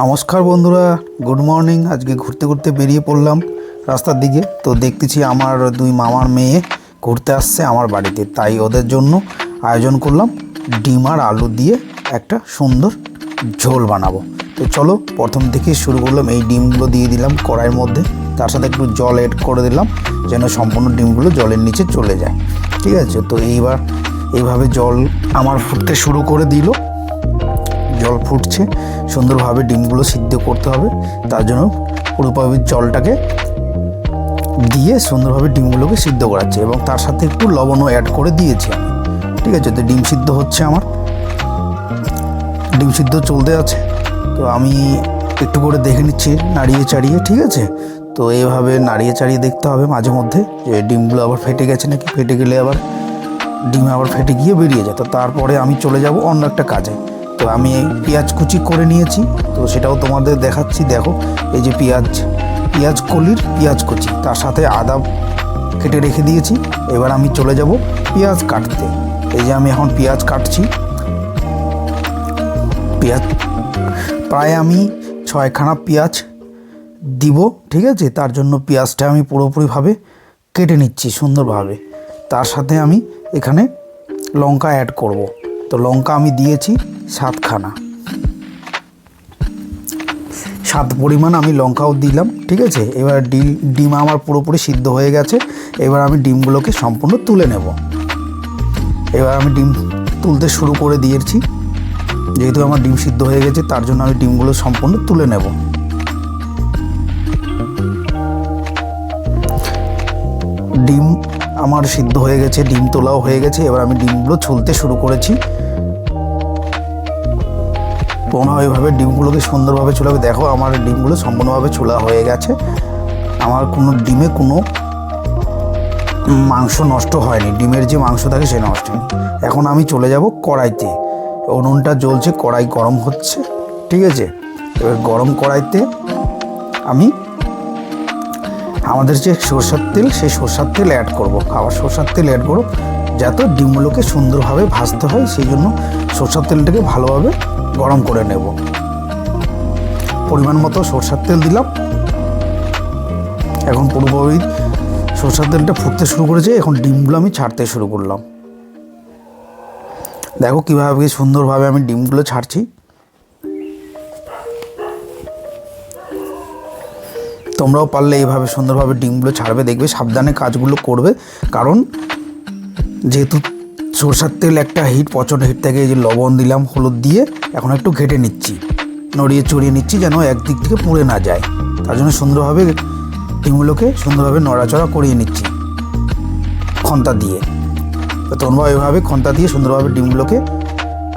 নমস্কার বন্ধুরা good morning আজকে ঘুরতে ঘুরতে বেরিয়ে পড়লাম রাস্তার দিকে। তো দেখতেছি আমার দুই মামার মেয়ে ঘুরতে আসছে আমার বাড়িতে। তাই ওদের জন্য আয়োজন করলাম ডিম আর আলু দিয়ে একটা সুন্দর ঝোল বানাবো। তো চলো, প্রথম থেকে শুরু করলাম। এই ডিমগুলো দিয়ে দিলাম কড়াইয়ের মধ্যে। তার সাথে একটু জল এড করে দিলাম, যেন সম্পূর্ণ ডিমগুলো জলের নিচে চলে যায়। ঠিক আছে? তো এইবার এইভাবে জল আমার ফুটতে শুরু করে দিল। জল ফুটছে, সুন্দরভাবে ডিমগুলো সিদ্ধ করতে হবে। তার জন্য পুরোপুরি জলটাকে দিয়ে সুন্দরভাবে ডিমগুলোকে সিদ্ধ করাচ্ছে এবং তার সাথে একটু লবণও অ্যাড করে দিয়েছি আমি। ঠিক আছে, তো ডিম সিদ্ধ হচ্ছে আমার। ডিম সিদ্ধ চলতে আছে। তো আমি একটু করে দেখে নিচ্ছি নাড়িয়ে চাড়িয়ে, ঠিক আছে? তো এইভাবে নাড়িয়ে চাড়িয়ে দেখতে হবে মাঝে মধ্যে যে ডিমগুলো আবার ফেটে গেছে নাকি? ফেটে গেলে আবার ডিম আবার ফেটে গিয়ে বেরিয়ে যায়। তো তারপরে আমি চলে যাব অন্য একটা কাজে। তো আমি পেঁয়াজ কুচি করে নিয়েছি। তো সেটাও তোমাদের দেখাচ্ছি, দেখো। এই যে পেঁয়াজ পেঁয়াজ কলির পেঁয়াজ কুচি, তার সাথে আদা কেটে রেখে দিয়েছি। এবার আমি চলে যাব পেঁয়াজ কাটতে। এই যে আমি এখন পেঁয়াজ কাটছি। পেঁয়াজ, প্রায় আমি ছয়খানা পেঁয়াজ দিব, ঠিক আছে? তার জন্য পেঁয়াজটা আমি পুরোপুরিভাবে কেটে নিচ্ছি সুন্দরভাবে। তার সাথে আমি এখানে লঙ্কা অ্যাড করব। তো লঙ্কা আমি দিয়েছি সাতখানা। সাত পরিমাণ আমি লঙ্কাও দিলাম, ঠিক আছে? এবার ডিম ডিম আমার পুরোপুরি সিদ্ধ হয়ে গেছে। এবার আমি ডিমগুলোকে সম্পূর্ণ তুলে নেব। এবার আমি ডিম তুলতে শুরু করে দিয়েছি। যেহেতু আমার ডিম সিদ্ধ হয়ে গেছে, তার জন্য আমি ডিমগুলো সম্পূর্ণ তুলে নেব। ডিম আমার সিদ্ধ হয়ে গেছে, ডিম তোলাও হয়ে গেছে, এবার আমি ডিমগুলো ছুলতে শুরু করেছি। পুনরায়ভাবে ডিমগুলোকে সুন্দরভাবে ছোলাবে। দেখো, আমার ডিমগুলো সম্পূর্ণভাবে ছোলা হয়ে গেছে। আমার কোনো ডিমে কোনো মাংস নষ্ট হয়নি। ডিমের যে মাংস থাকে সে নষ্ট হয়নি। এখন আমি চলে যাব কড়াইতে। উনুনটা জ্বলছে, কড়াই গরম হচ্ছে, ঠিক আছে? এবার গরম কড়াইতে আমি আমাদের যে সরষের তেল, সেই সরষের তেল অ্যাড করব। আবার সরষের তেল অ্যাড করব, যাতে ডিমগুলোকে সুন্দরভাবে ভাজতে হয়, সেই জন্য সরষের তেলটাকে ভালোভাবে গরম করে নেব। পরিমাণ মতো সরষের তেল দিলাম। এখন পুরোপুরি সরষের তেলটা ফুটতে শুরু করেছে, এখন ডিমগুলো আমি ছাড়তে শুরু করলাম। দেখো কীভাবে সুন্দরভাবে আমি ডিমগুলো ছাড়ছি। তোমরাও পারলে এইভাবে সুন্দরভাবে ডিমগুলো ছাড়বে, দেখবে সাবধানে কাজগুলো করবে। কারণ যেহেতু সরষার তেল একটা হিট প্রচণ্ড হিট থেকে এই যে লবণ দিলাম, হলুদ দিয়ে এখন একটু ঘেটে নিচ্ছি। নড়িয়ে চড়িয়ে নিচ্ছি যেন একদিক থেকে পুড়ে না যায়। তার জন্য সুন্দরভাবে ডিমগুলোকে সুন্দরভাবে নড়াচড়া করিয়ে নিচ্ছি খন্তা দিয়ে। তো তোমরা এভাবে খন্তা দিয়ে সুন্দরভাবে ডিমগুলোকে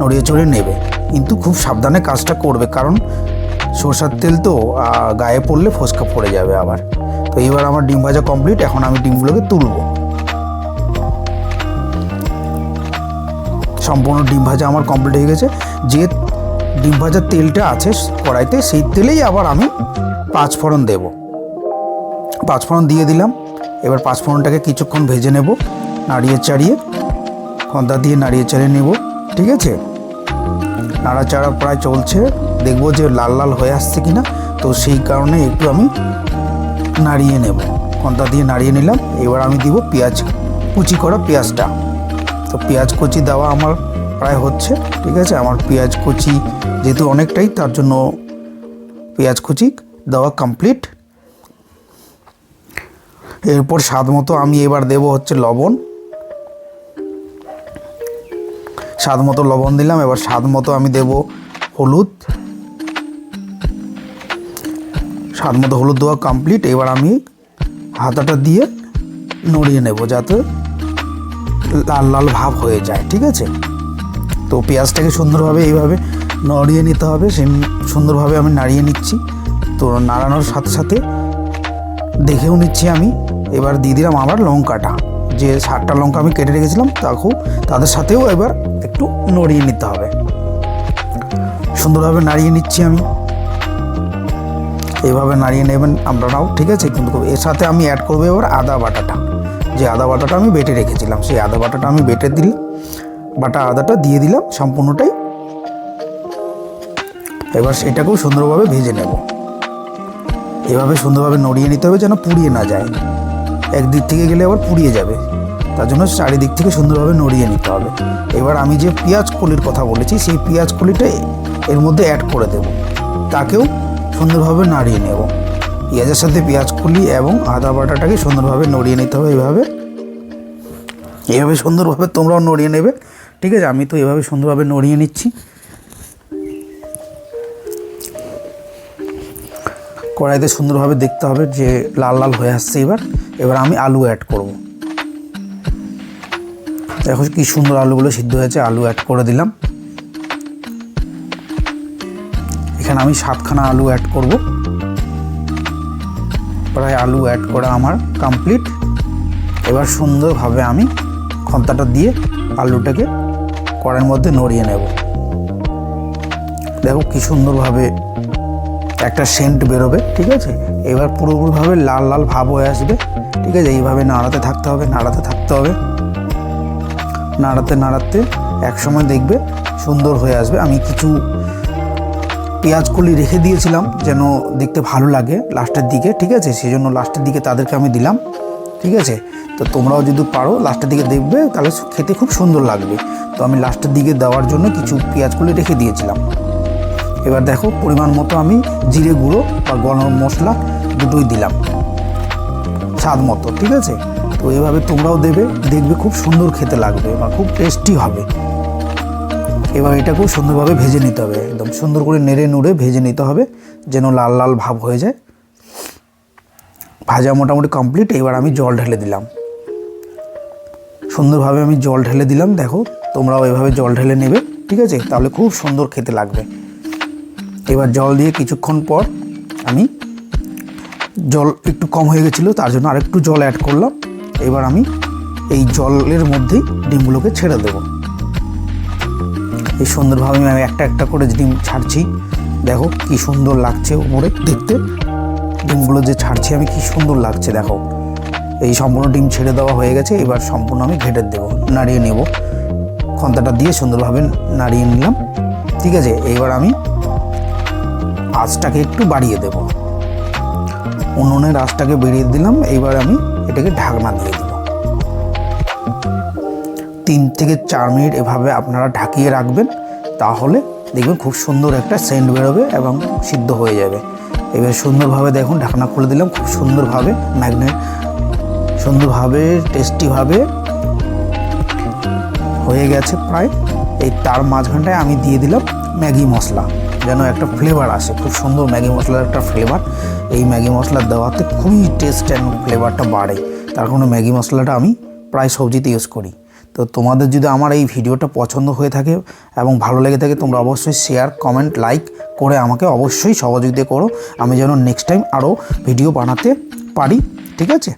নড়িয়ে চড়িয়ে নেবে। কিন্তু খুব সাবধানে কাজটা করবে, কারণ সরষার তেল তো গায়ে পড়লে ফসকা পড়ে যাবে আবার। তো এইবার আমার ডিম ভাজা কমপ্লিট এখন আমি ডিমগুলোকে তুলবো। সম্পূর্ণ ডিম ভাজা আমার কমপ্লিট হয়ে গেছে। যে ডিম ভাজার তেলটা আছে কড়াইতে, সেই তেলেই আবার আমি পাঁচ ফোড়ন দেব। পাঁচ ফোড়ন দিয়ে দিলাম। এবার পাঁচ ফোড়নটাকে কিছুক্ষণ ভেজে নেব, নাড়িয়ে চাড়িয়ে। খন্তা দিয়ে নাড়িয়ে চাড়িয়ে নেব, ঠিক আছে? নাড়াচাড়া প্রায় চলছে। দেখব যে লাল লাল হয়ে আসছে কিনা। তো সেই কারণে একটু আমি নাড়িয়ে নেব। খন্তা দিয়ে নাড়িয়ে নিলাম। এবার আমি দিব পেঁয়াজ কুচি করা পেঁয়াজটা। তো পেঁয়াজ কুচি দেওয়া আমার প্রায় হচ্ছে, ঠিক আছে? আমার পেঁয়াজ কুচি যেহেতু অনেকটাই, তার জন্য পেঁয়াজ কুচি দেওয়া কমপ্লিট এরপর স্বাদ মতো আমি এবার দেব হচ্ছে লবণ। স্বাদ মতো লবণ দিলাম। এবার স্বাদ মতো আমি দেব হলুদ। স্বাদ মতো হলুদ দেওয়া কমপ্লিট এবার আমি হাতাটা দিয়ে নড়িয়ে নেব যাতে লাল লাল ভাব হয়ে যায়, ঠিক আছে? তো পেঁয়াজটাকে সুন্দরভাবে এইভাবে নড়িয়ে নিতে হবে সেই সুন্দরভাবে আমি নাড়িয়ে নিচ্ছি। তো নাড়ানোর সাথে সাথে দেখেও নিচ্ছি আমি, এবার দিয়ে দিলাম আবার লঙ্কাটা। যে সাতটা লঙ্কা আমি কেটে রেখেছিলাম, তাকেও, তাদের সাথেও এবার একটু নড়িয়ে নিতে হবে। সুন্দরভাবে নাড়িয়ে নিচ্ছি আমি। এইভাবে নাড়িয়ে নেবেন আপনারাও ঠিক আছে? কিন্তু এর সাথে আমি অ্যাড করব এবার আদা বাটাটা। যে আদা বাটাটা আমি বেটে রেখেছিলাম, সেই আদা বাটাটা আমি বেটে দিলাম, বাটা আদাটা দিয়ে দিলাম সম্পূর্ণটাই। এবার সেটাকেও সুন্দরভাবে ভেজে নেব। এভাবে সুন্দরভাবে নড়িয়ে নিতে হবে যেন পুড়িয়ে না যায়। একদিক থেকে গেলে আবার পুড়িয়ে যাবে। তার জন্য চারিদিক থেকে সুন্দরভাবে নড়িয়ে নিতে হবে। এবার আমি যে পেঁয়াজ কলির কথা বলেছি, সেই পেঁয়াজ কলিটা এর মধ্যে অ্যাড করে দেব। তাকেও সুন্দরভাবে নাড়িয়ে নেব। পেঁয়াজের সাথে পেঁয়াজ কলি এবং আদা বাটাটাকে সুন্দরভাবে নড়িয়ে নিতে হবে এইভাবে এইভাবে সুন্দরভাবে তোমরাও নড়িয়ে নেবে। ঠিক আছে, আমি তো এভাবে সুন্দরভাবে নড়িয়ে নিচ্ছি। কড়াইতে সুন্দরভাবে দেখতে হবে যে লাল লাল হয়ে আসছে এবার। এবার আমি আলু অ্যাড করব। দেখো কি সুন্দর আলুগুলো সিদ্ধ হয়েছে, আলু অ্যাড করে দিলাম। এখানে আমি সাতখানা আলু অ্যাড করব। প্রায় আলু অ্যাড করা আমার কমপ্লিট এবার সুন্দরভাবে আমি খন্তাটা দিয়ে আলুটাকে কড়ার মধ্যে নড়িয়ে নেব। দেখো কি সুন্দরভাবে একটা সেন্ট বেরোবে, ঠিক আছে? এবার পুরোপুরিভাবে লাল লাল ভাব হয়ে আসবে, ঠিক আছে? এইভাবে নাড়াতে থাকতে হবে, নাড়াতে থাকতে হবে। নাড়াতে নাড়াতে এক সময় দেখবে সুন্দর হয়ে আসবে। আমি কিছু পেঁয়াজ কলি রেখে দিয়েছিলাম, যেন দেখতে ভালো লাগে লাস্টের দিকে, ঠিক আছে? সেই জন্য লাস্টের দিকে তাদেরকে আমি দিলাম, ঠিক আছে? তো তোমরাও যদি পারো লাস্টের দিকে দেখবে, তাহলে খেতে খুব সুন্দর লাগবে। তো আমি লাস্টের দিকে দেওয়ার জন্য কিছু পেঁয়াজ কলি রেখে দিয়েছিলাম। এবার দেখো, পরিমাণ মতো আমি জিরে গুঁড়ো বা গরম মশলা দুটোই দিলাম। স্বাদ মতো, ঠিক আছে? তো এভাবে তোমরাও দেবে, দেখবে খুব সুন্দর খেতে লাগবে বা খুব টেস্টি হবে। এবার এটাকেও সুন্দরভাবে ভেজে নিতে হবে। একদম সুন্দর করে নেড়ে নুড়ে ভেজে নিতে হবে, যেন লাল লাল ভাব হয়ে যায়। ভাজা মোটামুটি কমপ্লিট এবার আমি জল ঢেলে দিলাম। সুন্দরভাবে আমি জল ঢেলে দিলাম, দেখো, তোমরাও এভাবে জল ঢেলে নেবে, ঠিক আছে? তাহলে খুব সুন্দর খেতে লাগবে। এবার জল দিয়ে কিছুক্ষণ পর আমি জল একটু কম হয়ে গেছিল, তার জন্য আরেকটু জল অ্যাড করলাম। এবার আমি এই জলের মধ্যেই ডিমগুলোকে ছেড়ে দেব। এই সুন্দরভাবে আমি একটা একটা করে ডিম ছাড়ছি, দেখো কি সুন্দর লাগছে উপরে, দেখতে। ডিমগুলো যে ছাড়ছি আমি, কি সুন্দর লাগছে, দেখো। এই সম্পূর্ণ ডিম ছেড়ে দেওয়া হয়ে গেছে, এবার সম্পূর্ণ আমি ঘেটে দেবো, নাড়িয়ে নেব। খন্তাটা দিয়ে সুন্দরভাবে নাড়িয়ে নিলাম, ঠিক আছে? এবার আমি আঁচটাকে একটু বাড়িয়ে দেব। উনুনের আঁচটাকে বেরিয়ে দিলাম এবার আমি এটাকে ঢাকনা দিয়ে দেব। তিন থেকে চার মিনিট এভাবে আপনারা ঢাকিয়ে রাখবেন, তাহলে দেখবেন খুব সুন্দর একটা সেন্ট বেরোবে এবং সিদ্ধ হয়ে যাবে। এবার সুন্দরভাবে দেখুন, ঢাকনা খুলে দিলাম, খুব সুন্দরভাবে ম্যাগনেট, সুন্দরভাবে টেস্টিভাবে হয়ে গেছে প্রায়। এই তার মাঝখানটায় আমি দিয়ে দিলাম ম্যাগি মশলা, যেন একটা ফ্লেভার আসে, খুব সুন্দর ম্যাগি মশলার একটা ফ্লেভার এই ম্যাগি মশলা দেওয়াতে খুবই টেস্ট অ্যান্ড ফ্লেভারটা বাড়ে। তার কারণে ম্যাগি মশলাটা আমি প্রায় সবজিতে ইউজ করি। তো তোমাদের যদি আমার এই ভিডিওটা পছন্দ হয়ে থাকে এবং ভালো লেগে থাকে, তোমরা অবশ্যই শেয়ার কমেন্ট লাইক করে আমাকে অবশ্যই সহযোগিতা করো। আমি যেন নেক্সট টাইম আরও ভিডিও বানাতে পারি, ঠিক আছে?